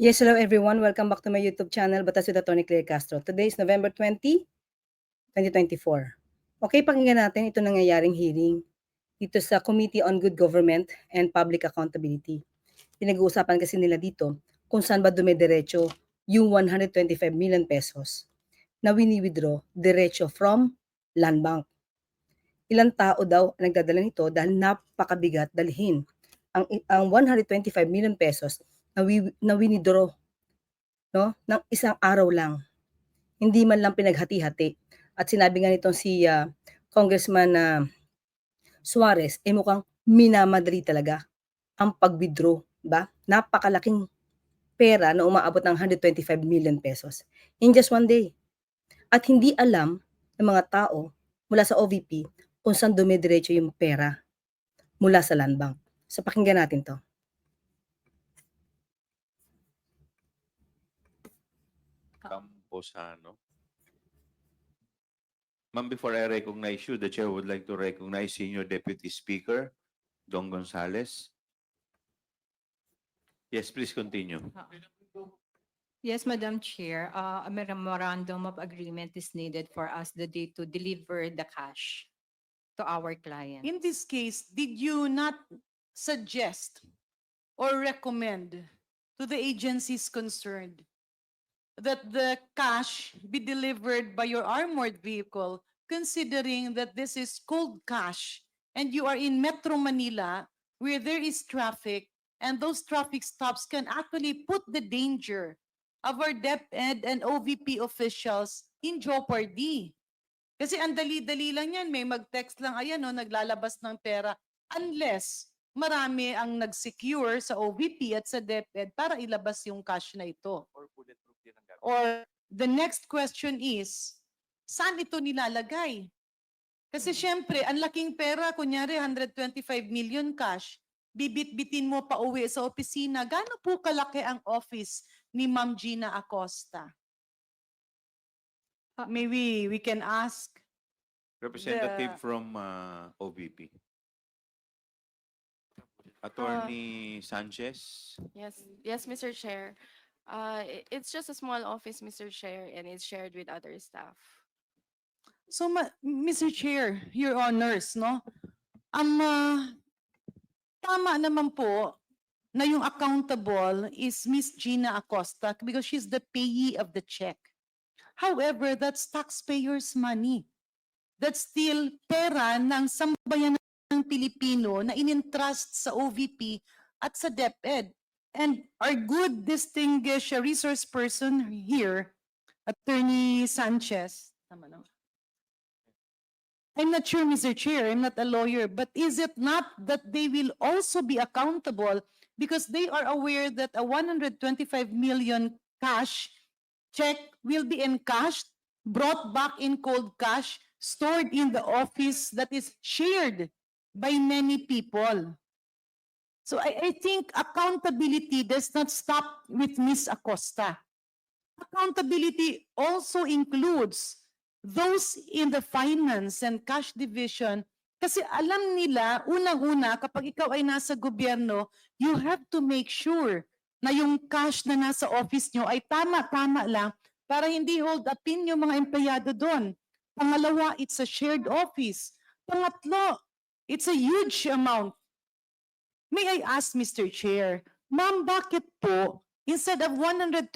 Yes, hello everyone. Welcome back to my YouTube channel, Batas with Attorney Claire Castro. Today is November 20, 2024. Okay, pakinggan natin ito nangyayaring hearing dito sa Committee on Good Government and Public Accountability. Pinag-uusapan kasi nila dito kung saan ba dumidiretso yung 125 million pesos na wini-withdraw diretso from Land Bank. Ilang tao daw ang nagdadala nito dahil napakabigat dalhin ang, ang 125 million pesos na, wi, na winidraw no, ng isang araw lang. Hindi man lang pinaghati-hati. At sinabi nga nitong si uh, Congressman uh, Suarez, eh mukhang minamadali talaga ang pag-withdraw. Ba? Napakalaking pera na umaabot ng 125 million pesos in just one day. At hindi alam ng mga tao mula sa OVP kung saan dumidiretso yung pera mula sa land bank. So pakinggan natin to. Camposano. Ma'am, before I recognize you, the chair would like to recognize Senior Deputy Speaker, Don Gonzales. Yes, please continue. Yes, Madam Chair, uh, a memorandum of agreement is needed for us the day to deliver the cash to our client. In this case, did you not suggest or recommend to the agencies concerned that the cash be delivered by your armored vehicle, considering that this is cold cash and you are in Metro Manila where there is traffic and those traffic stops can actually put the danger of our DepEd and OVP officials in jeopardy. Kasi ang dali-dali lang yan, may mag-text lang, ayan no, naglalabas ng pera, unless marami ang nag-secure sa OVP at sa DepEd para ilabas yung cash na ito. Or the next question is, saan ito nilalagay? Kasi syempre, ang laking pera, kunyari 125 million cash, bibit-bitin mo pa uwi sa opisina. Gaano po kalaki ang office ni Ma'am Gina Acosta? Ah. Maybe we can ask Representative The- from uh, OVP. Attorney Sanchez. Yes, yes, Mr. Chair. Uh, it's just a small office, Mr. Chair, and it's shared with other staff. So, ma- Mr. Chair, Your Honors, no? Ang ah, tama naman po na yung accountable is Miss Gina Acosta because she's the payee of the check. However, that's taxpayers' money. That's still pera ng sambayan ng Pilipino na inintrust sa OVP at sa DepEd. And our good distinguished resource person here, Attorney Sanchez? I'm not sure, Mr. Chair, I'm not a lawyer, but is it not that they will also be accountable because they are aware that a 125 million cash check will be encashed, brought back in cold cash, stored in the office that is shared by many people. So I, I think accountability does not stop with Ms. Acosta. Accountability also includes those in the finance and cash division kasi alam nila, unang-una, kapag ikaw ay nasa gobyerno, you have to make sure na yung cash na nasa office nyo ay tama-tama lang para hindi hold upin yung mga empleyado doon. Pangalawa, it's a shared office. Pangatlo, it's a huge amount. May I ask, Mr. Chair, ma'am, bakit po, instead of 125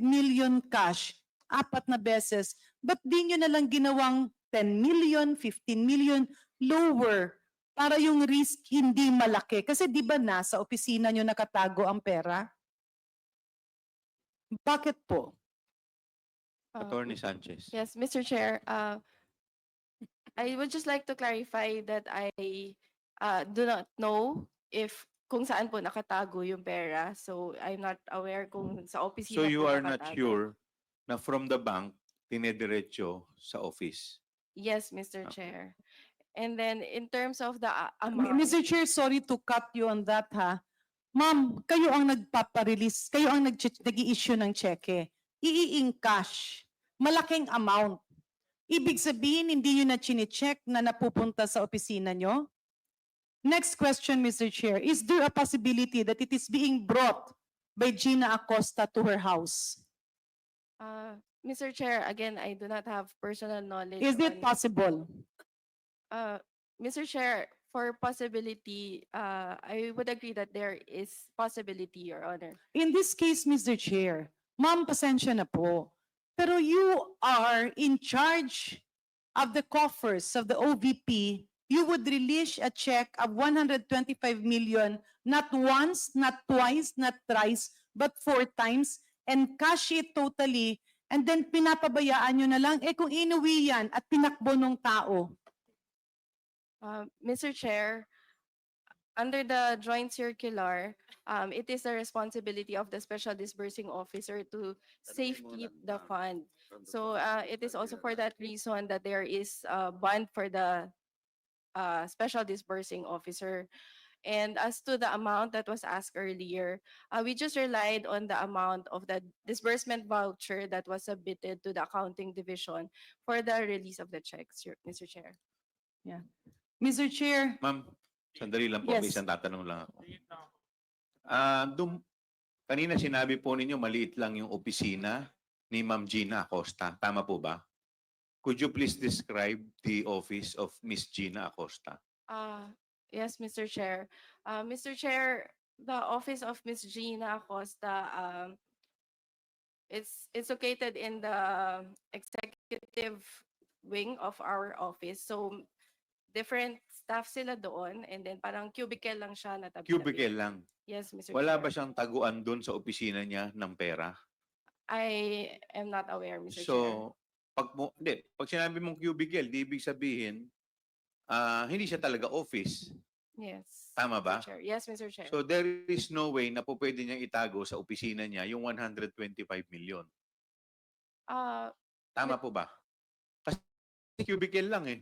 million cash, apat na beses, ba't di nyo na lang ginawang 10 million, 15 million, lower, para yung risk hindi malaki? Kasi di ba nasa opisina nyo nakatago ang pera? Bakit po? Uh, Attorney Sanchez. Yes, Mr. Chair, uh, I would just like to clarify that I uh, do not know if kung saan po nakatago yung pera. So I'm not aware kung sa opisina So you po are not nakatago. sure na from the bank, tinediretso sa office? Yes, Mr. Okay. Chair. And then in terms of the uh, amount. Mr. Chair, sorry to cut you on that ha. Ma'am, kayo ang nagpaparelease, kayo ang nag issue ng cheque. I-in cash. Malaking amount. Ibig sabihin, hindi nyo na chine-check na napupunta sa opisina nyo? Next question, Mr. Chair. Is there a possibility that it is being brought by Gina Acosta to her house? Uh, Mr. Chair, again, I do not have personal knowledge. Is it on- possible? Uh, Mr. Chair, for possibility, uh, I would agree that there is possibility, Your Honor. In this case, Mr. Chair, ma'am, pasensya na po. Pero you are in charge of the coffers of the OVP. You would release a check of 125 million, not once, not twice, not thrice, but four times, and cash it totally, and then pinapabayaan nyo na lang, eh kung inuwi yan at pinakbo ng tao. Uh, Mr. Chair, under the joint circular, um, it is the responsibility of the special disbursing officer to safekeep the fund. So uh, it is also for that reason that there is a bond for the uh, special disbursing officer. And as to the amount that was asked earlier, uh, we just relied on the amount of the disbursement voucher that was submitted to the accounting division for the release of the checks, Mr. Chair. Mr. Chair, Ma'am, sandali lang po, may Yes. isang tatanong lang ako. Ah, dum kanina sinabi po ninyo maliit lang yung opisina ni Ma'am Gina Acosta. Tama po ba? Could you please describe the office of Miss Gina Acosta? Uh, yes, Mr. Chair. Uh, Mr. Chair, the office of Ms. Gina Acosta, um, it's, it's located in the executive wing of our office. So different staff sila doon and then parang cubicle lang siya na tabi Cubicle lang. Yes, Mr. Wala Chair. ba siyang taguan doon sa opisina niya ng pera? I am not aware, Mr. Chair. Pag mo, hindi, pag sinabi mong cubicle, di ibig sabihin, ah, hindi siya talaga office. Yes. Tama ba? Chair. Yes, Mr. Chair. So there is no way na po pwede niyang itago sa opisina niya yung 125 million. Uh, Tama po ba? Kasi cubicle lang eh.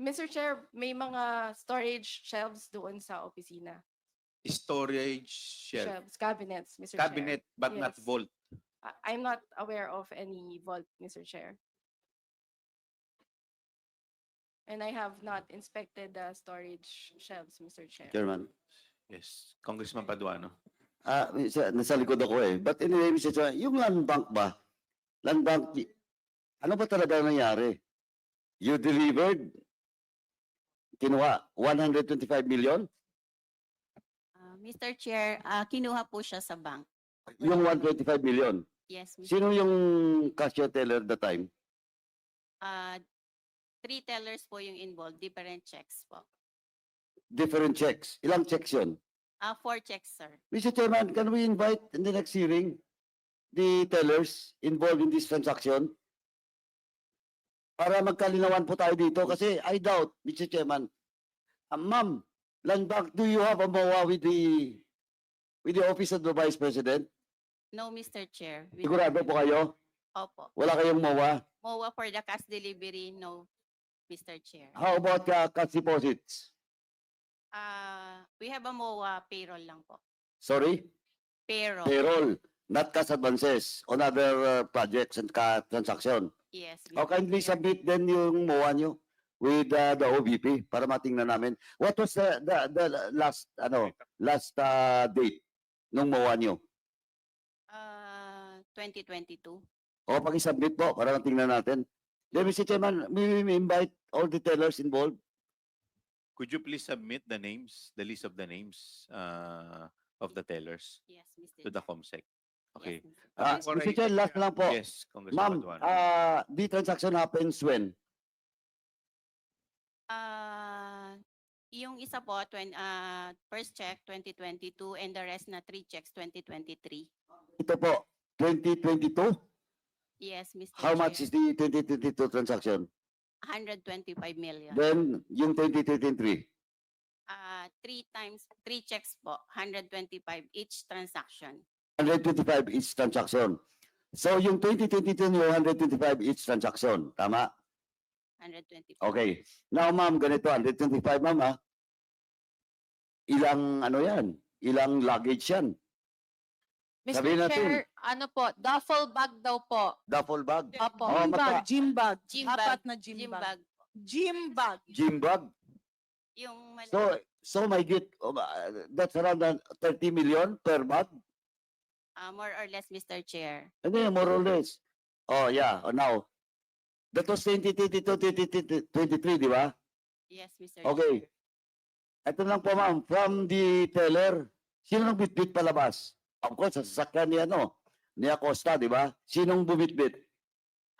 Mr. Chair, may mga storage shelves doon sa opisina. Storage shelf. Shelves, cabinets, Mr. Chair. Cabinet but not Yes. vault. I- I'm not aware of any vault, Mr. Chair. And I have not inspected the storage shelves, Mr. Chair. Chairman. Yes. Congressman Paduano. Ah, sa, nasa likod ako eh. But anyway, Mr. Chairman, yung land bank ba? Land bank, ano ba talaga nangyari? You delivered, kinuha, 125 million? Ah, Mr. Chair, ah, kinuha po siya sa bank. Yung 125 million. Yes, Mr. Sino yung cashier teller at the time? Ah, three tellers po yung involved, different checks po. Different checks. Ilang checks yun? Ah, four checks, sir. Mr. Chairman, can we invite in the next hearing the tellers involved in this transaction? Para magkalinawan po tayo dito kasi I doubt, Mr. Chairman. Uh, Ma'am, land bank, do you have a MOA with the with the office of the Vice President? No, Mr. Chair. we Sigurado po kayo? Opo. Wala kayong MOA? MOA for the cash delivery, no, Mr. Chair. How about uh, cash deposits? Ah, we have a MOA payroll lang po. Sorry? Payroll, Payroll, not cash advances on other uh, projects and ca- transaction. yes. Mr. kindly Chair. submit then yung MOA nyo with uh, the OVP para matingnan namin. What was the, the, the last, ano, last uh, date nung MOA nyo? Ah, 2022. O pag-submit po para matingnan natin. Then, Mr. Chairman, we we invite all the tellers involved. Could you please submit the names, the list of the names uh, of the tellers Yes, Mr. to the. COMSEC? Okay. Yes, Mr. Ah, Mr. Chair, last lang po. Yes, Congressman Ma'am, uh, the transaction happens when? Ah, yung isa po, twen, ah, first check 2022 and the rest na three checks 2023. Ito po, 2022? Yes, Mr. How much Chair. is the 2022 transaction? 125 million. Then, yung 2023? Ah, three times, three checks po, 125 each transaction. 125 each transaction. So, yung 2022 nyo, 125 each transaction. Tama? 125. Okay. Now, ma'am, ganito, 125, ma'am, ha? Ilang, ano yan? Ilang luggage yan? Mr. Sabihin natin. Chair, ano po, duffel bag daw po. Duffel bag? Opo. Oh, Gym bag, mata- gym bag. Gym Apat bag, na gym, Gym bag. bag. Gym bag. Gym bag? Yung mali- So, so may get, uh, that's around uh, 30 million per bag? Uh, more or less, Mr. Chair. Ano yun, more or less? Oh, yeah, oh, now. That was 2022, 2023, di ba? Yes, Mr. Okay. Chair. Ito lang po ma'am, from the teller, sino nang bitbit palabas? Of course, sa sasakyan ni ano, ni Acosta, di ba? Sinong bumitbit?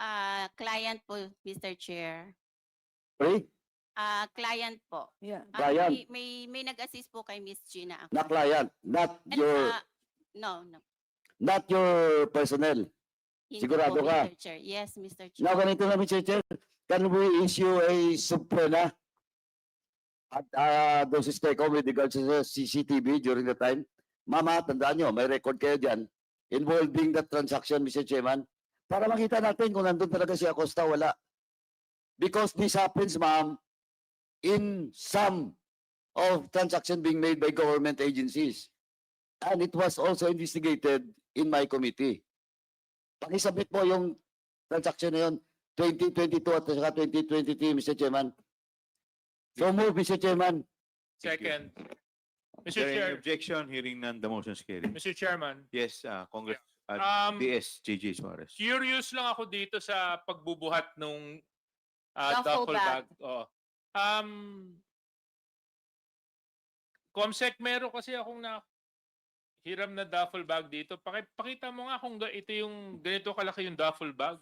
Uh, client po, Mr. Chair. Pre? Uh, client po. Yeah. Ah, Client. may, may, may nag-assist po kay Miss Gina ako. Na client, not And, your, ah, no, no. not your personnel. Hindi Sigurado po, ka? Mr. Chair. Yes, Mr. Chair. Now, ganito na, Mr. Chair, can we issue a subpoena at uh, those stake with regards to the CCTV during the time? Mama, tandaan nyo, may record kayo dyan involving that transaction, Mr. Chairman, para makita natin kung nandun talaga si Acosta, wala. Because this happens, ma'am, in some of transaction being made by government agencies. And it was also investigated in my committee. Pakisabit po yung transaction na yun, 2022 at saka 2023, Mr. Chairman. So move, Mr. Chairman. Second. Mr. there any Chair, objection? Hearing none, the motion is carried. Mr. Chairman, Yes, uh, Congress, uh, um, DS, JJ Suarez. curious lang ako dito sa pagbubuhat nung ah, Duffel duffel bag. bag. Oo. Um, Comsec, meron kasi akong na hiram na duffel bag dito. Paki, pakita mo nga kung ga- ito yung ganito kalaki yung duffel bag.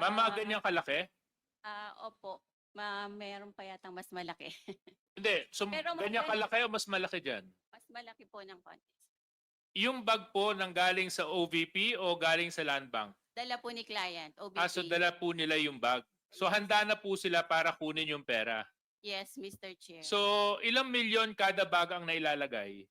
Mama, Ah, ganyan kalaki? Ah, opo. Ma, meron pa yatang mas malaki. Hindi. So, Pero mas ganyan kalaki o mas malaki dyan? mas malaki po ng konti. Yung bag po nang galing sa OVP o galing sa Land Bank? Dala po ni client, OBP. Ah, so dala po nila yung bag. So handa na po sila para kunin yung pera. Yes, Mr. Chair. So ilang milyon kada bag ang nailalagay?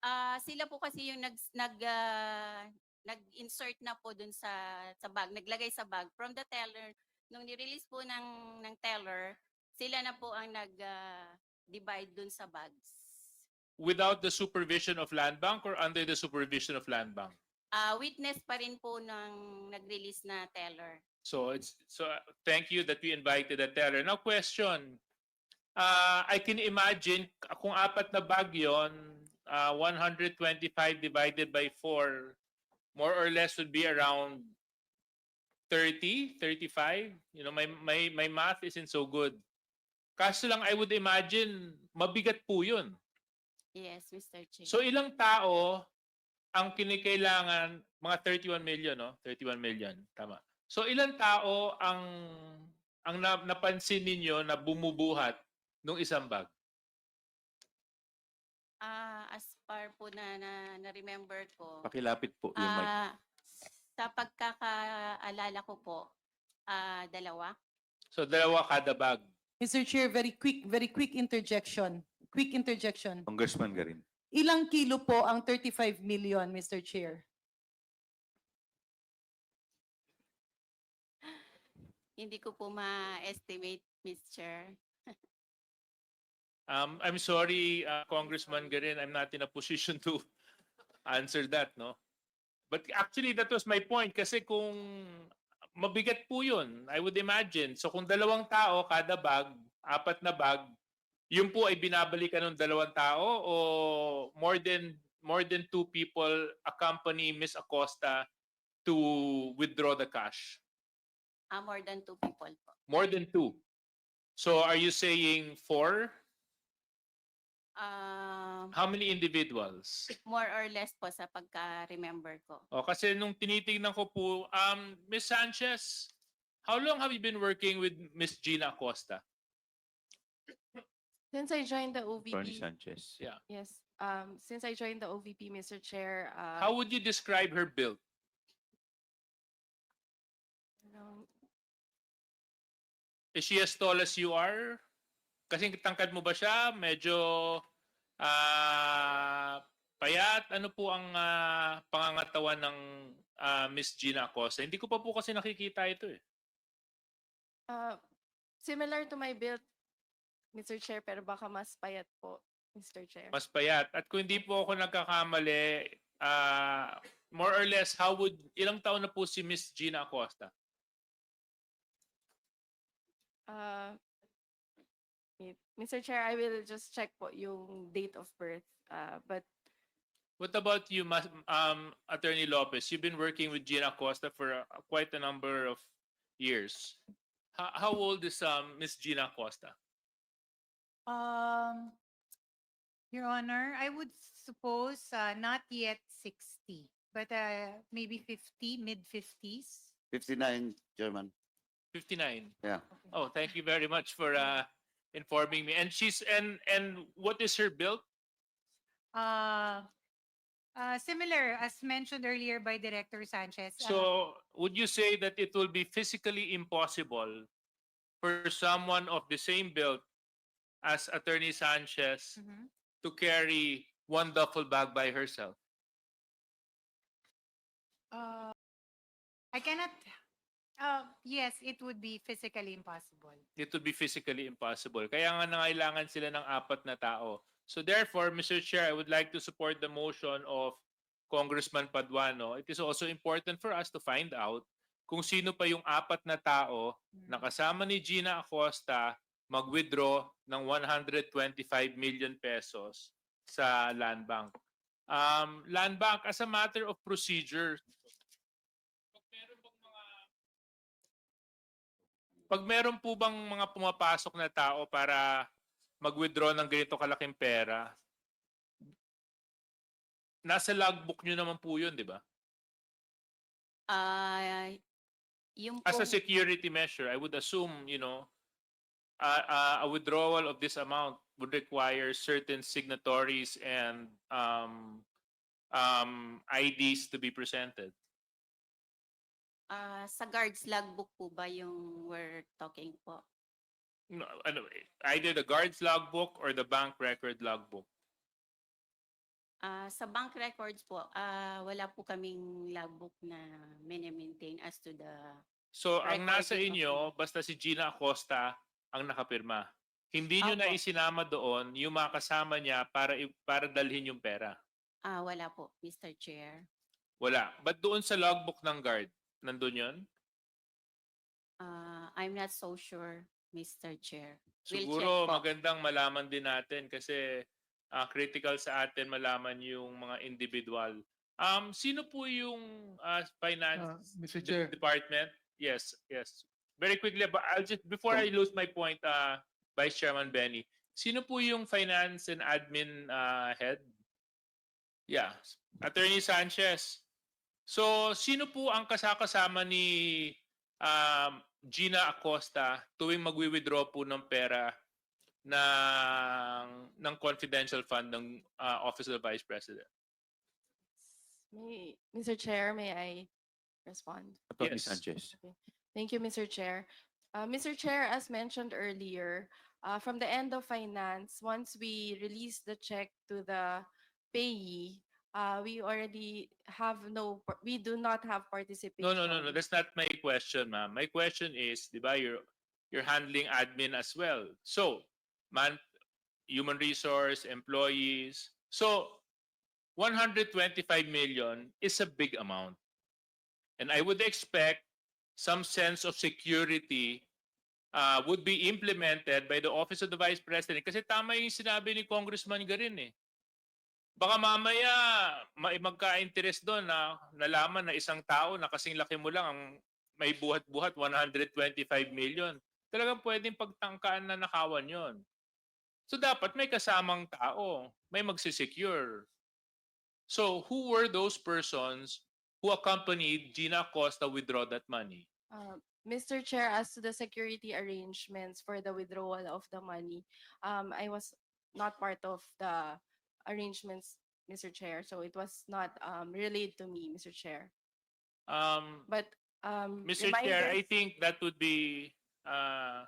Ah, sila po kasi yung nag nag ah, nag-insert na po dun sa sa bag, naglagay sa bag from the teller. Nung ni-release po ng ng teller, sila na po ang nag ah, divide dun sa bags. Without the supervision of Land Bank or under the supervision of Land Bank? Ah, witness pa rin po ng nag-release na teller. So it's so uh, thank you that we invited the teller. Now question. Uh, I can imagine kung apat na bag yon, uh, 125 divided by 4 more or less would be around 30, 35. You know, my my my math isn't so good. Kaso lang I would imagine mabigat po 'yun. Yes, Mr. Chair. So ilang tao ang kinikailangan mga 31 million no? 31 million, tama. So ilang tao ang ang na- napansin ninyo na bumubuhat nung isang bag? Ah, as far po na na, na-remember ko, Pakilapit po yung mic. ah, sa pagkakaalala ko po, ah, dalawa. So dalawa kada bag. Mr. Chair, very quick, very quick interjection. Quick interjection. Congressman Garin. Ilang kilo po ang 35 million, Mr. Chair? Hindi ko po ma-estimate, Ms. Chair. Um, I'm sorry, uh, Congressman Garin, I'm not in a position to answer that, no? But actually, that was my point. Kasi kung mabigat po yun, I would imagine. So kung dalawang tao, kada bag, apat na bag, yun po ay binabalikan ng dalawang tao o more than more than two people accompany Miss Acosta to withdraw the cash? Ah, more than two people po. More than two. So are you saying four? Um, How many individuals? more or less po sa pagka-remember ko. O kasi nung tinitingnan ko po, um, Miss Sanchez, how long have you been working with Miss Gina Acosta? Since I joined the Attorney OVP, Sanchez. Yeah. yes, um, since I joined the OVP, Mr. Chair, uh, How would you describe her build? around- Is she as tall as you are? Kasi tangkad mo ba siya? Medyo ah, payat? Ano po ang ah, pangangatawan ng ah, Miss Gina Acosta? Hindi ko pa po kasi nakikita ito eh. uh, similar to my build, Mr. Chair, pero baka mas payat po, Mr. Chair. Mas payat. At kung hindi po ako nagkakamali, ah, more or less, how would, ilang taon na po si Miss Gina Acosta? Uh, Mr. Chair, I will just check po yung date of birth. Uh, but What about you, Mas- um, Attorney Lopez? You've been working with Gina Costa for uh, quite a number of years. How, how old is um, Miss Gina Costa? Um, Your Honor, I would suppose uh, not yet 60, but uh, maybe 50, mid-50s. Fifty-nine, Chairman. 59. Yeah. Oh, thank you very much for uh, informing me. And she's and and what is her build? Uh, uh, Similar, as mentioned earlier by Director Sanchez. uh, So would you say that it will be physically impossible for someone of the same build as Attorney Sanchez mhm. to carry one duffel bag by herself? Uh, I cannot, uh, yes, it would be physically impossible. It would be physically impossible. Kaya nga nangailangan sila ng apat na tao. So therefore, Mr. Chair, I would like to support the motion of Congressman Paduano. It is also important for us to find out kung sino pa yung apat na tao na kasama ni Gina Acosta mag-withdraw ng 125 million pesos sa Land Bank. Um, Land Bank, as a matter of procedure, pag meron po bang mga pumapasok na tao para mag-withdraw ng ganito kalaking pera, nasa logbook nyo naman po yun, di ba? Ah, yung As a pong- security measure, I would assume, you know, uh, uh, a withdrawal of this amount would require certain signatories and um, um, IDs to be presented. Ah, sa guards logbook po ba yung we're talking po? No, ano, either the guard's logbook or the bank record logbook. Ah, sa bank records po, ah, wala po kaming logbook na mini-maintain as to the So ang nasa Recording of inyo, basta si Gina Acosta ang nakapirma. Hindi nyo na isinama doon yung mga kasama niya para i- para dalhin yung pera. ah wala po, Mr. Chair. Wala. But doon sa logbook ng guard, nandun yun? Ah, I'm not so sure, Mr. Chair. We'll check Siguro po. magandang malaman din natin kasi ah, critical sa atin malaman yung mga individual. Um, sino po yung ah, finance Mr. de- Chair, department? Yes, yes. Very quickly, but I'll just before I lose my point, uh, Vice Chairman Benny, sino po yung finance and admin uh, head? Yeah, Attorney Sanchez. So, sino po ang kasakasama ni um, Gina Acosta tuwing magwi-withdraw po ng pera ng ng confidential fund ng uh, Office of the Vice President? may, Mr. Chair, may I respond? Attorney Yes. Sanchez. Thank you, Mr. Chair. Uh, Mr. Chair, as mentioned earlier, uh, from the end of finance, once we release the check to the payee, uh, we already have no, we do not have participation. No, no, no, no. That's not my question, ma'am. My question is, di ba, you're, you're handling admin as well. So, man, human resource, employees. So, 125 million is a big amount. And I would expect some sense of security uh, would be implemented by the Office of the Vice President. Kasi tama yung sinabi ni Congressman Garin eh. Baka mamaya ma- magka-interest doon na nalaman na isang tao na kasing laki mo lang ang may buhat-buhat 125 million. Talagang pwedeng pagtangkaan na nakawan yon. So dapat may kasamang tao, may magsisecure. So who were those persons who accompanied Gina Costa withdraw that money? Uh, Mr. Chair, as to the security arrangements for the withdrawal of the money, um, I was not part of the arrangements, Mr. Chair, so it was not, um, relayed to me, Mr. Chair. Um, But, um. Mr. Chair, I reminders- think that would be uh,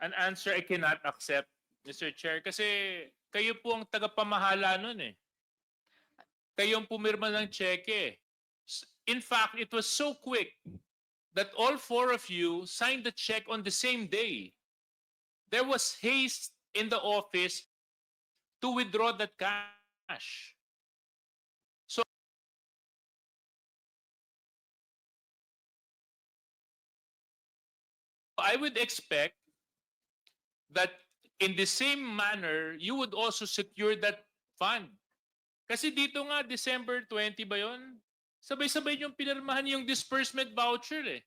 an answer I cannot accept, Mr. Chair, kasi kayo po ang tagapamahala nun eh. Kayo ang pumirma ng cheque. S- In fact, it was so quick that all four of you signed the check on the same day. There was haste in the office to withdraw that cash. I would expect that in the same manner, you would also secure that fund. Kasi dito nga, December 20 ba yun? Sabay-sabay yung pinirmahan yung disbursement voucher eh.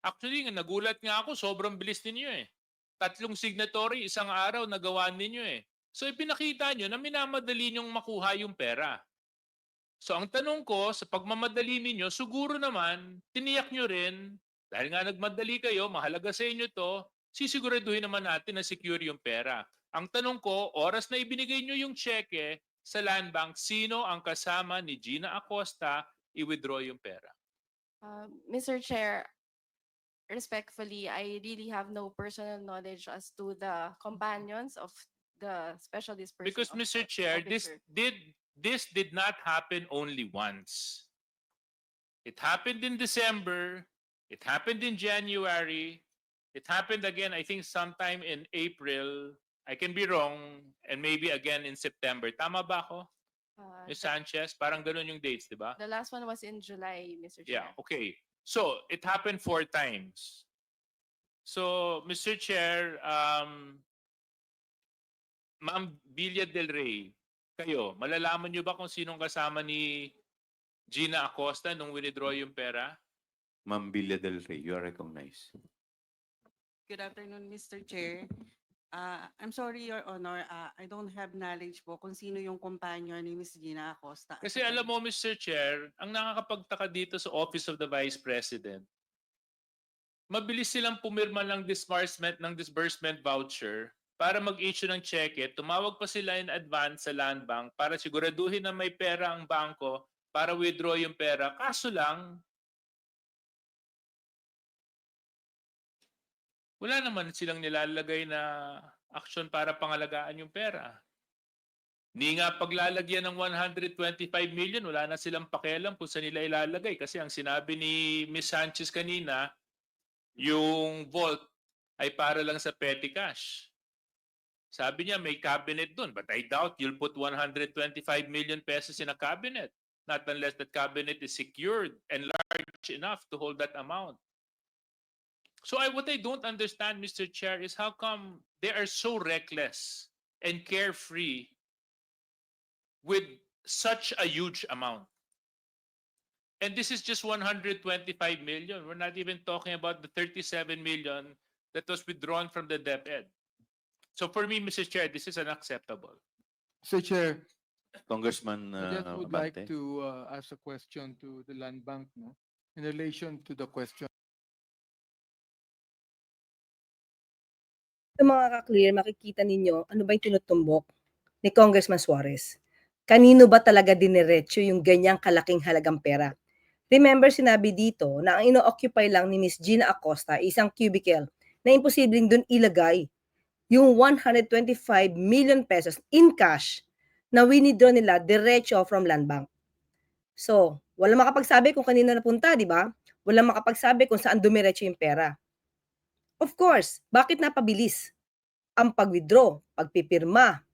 Actually, nagulat nga ako, sobrang bilis ninyo eh. Tatlong signatory, isang araw, nagawa ninyo eh. So ipinakita nyo na minamadali nyong makuha yung pera. So ang tanong ko, sa pagmamadali ninyo, siguro naman, tiniyak nyo rin, dahil nga nagmadali kayo, mahalaga sa inyo to, sisiguraduhin naman natin na secure yung pera. Ang tanong ko, oras na ibinigay nyo yung cheque sa land bank, sino ang kasama ni Gina Acosta i-withdraw yung pera? Uh, Mr. Chair, respectfully, I really have no personal knowledge as to the companions of the special dispersal. Because of- Mr. Chair, this officer. did this did not happen only once. It happened in December, it happened in January, it happened again I think sometime in April. I can be wrong and maybe again in September. Tama ba ako? Uh, Ms. Sanchez, parang ganun yung dates, di ba? The last one was in July, Mr. Yeah, okay. So it happened four times. So, Mr. Chair, um, Ma'am Villa Del Rey, kayo, malalaman niyo ba kung sinong kasama ni Gina Acosta nung withdraw yung pera? Ma'am Villa del Rey, you are recognized. Good afternoon, Mr. Chair. Uh, I'm sorry, Your Honor, uh, I don't have knowledge po kung sino yung companion ni Miss Gina Acosta. Kasi alam mo, Mr. Chair, ang nakakapagtaka dito sa Office of the Vice President, mabilis silang pumirma ng disbursement ng disbursement voucher para mag-issue ng cheque, tumawag pa sila in advance sa land bank para siguraduhin na may pera ang bangko para withdraw yung pera. Kaso lang, wala naman silang nilalagay na action para pangalagaan yung pera. Ni nga paglalagyan ng 125 million, wala na silang pakialam kung saan nila ilalagay. Kasi ang sinabi ni Ms. Sanchez kanina, yung vault ay para lang sa petty cash. Sabi niya may cabinet dun, but I doubt you'll put 125 million pesos in a cabinet. Not unless that cabinet is secured and large enough to hold that amount. So I, what I don't understand, Mr. Chair, is how come they are so reckless and carefree with such a huge amount. And this is just 125 million. We're not even talking about the 37 million that was withdrawn from the DepEd. So for me, Mr. Chair, this is unacceptable. Mr. Chair, Congressman I just uh, would like Abante. to uh, ask a question to the land bank, no? In relation to the question Ito mga ka-clear, makikita ninyo ano ba yung tinutumbok ni Congressman Suarez. Kanino ba talaga diniretso yung ganyang kalaking halagang pera? Remember, sinabi dito na ang ino-occupy lang ni Miss Gina Acosta isang cubicle na imposibleng dun ilagay yung 125 million pesos in cash na winidraw nila diretso from land bank. So, wala makapagsabi kung kanino napunta, di ba? Wala makapagsabi kung saan dumiretso yung pera. Of course, bakit napabilis ang pag-withdraw, pagpipirma,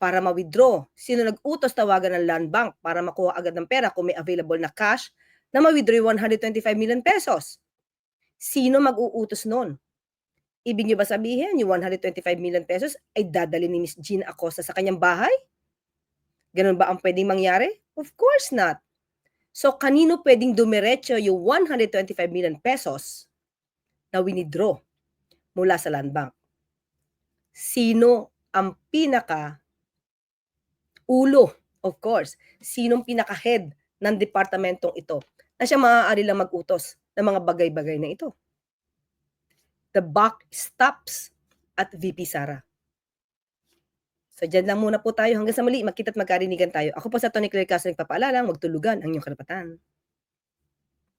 para ma-withdraw? Sino nag-utos tawagan ng land bank para makuha agad ng pera kung may available na cash na ma-withdraw yung 125 million pesos? Sino mag-uutos nun? Ibig niyo ba sabihin yung 125 million pesos ay dadali ni Miss Jean Acosta sa kanyang bahay? Ganun ba ang pwedeng mangyari? Of course not. So, kanino pwedeng dumiretso yung 125 million pesos na winidraw mula sa land bank. Sino ang pinaka ulo, of course, sinong pinaka-head ng departamentong ito na siya maaari lang mag-utos ng mga bagay-bagay na ito. The buck stops at VP Sara. So dyan lang muna po tayo hanggang sa muli, magkita't magkarinigan tayo. Ako po sa Tony Claire Castro nagpapaalala, magtulugan ang inyong karapatan.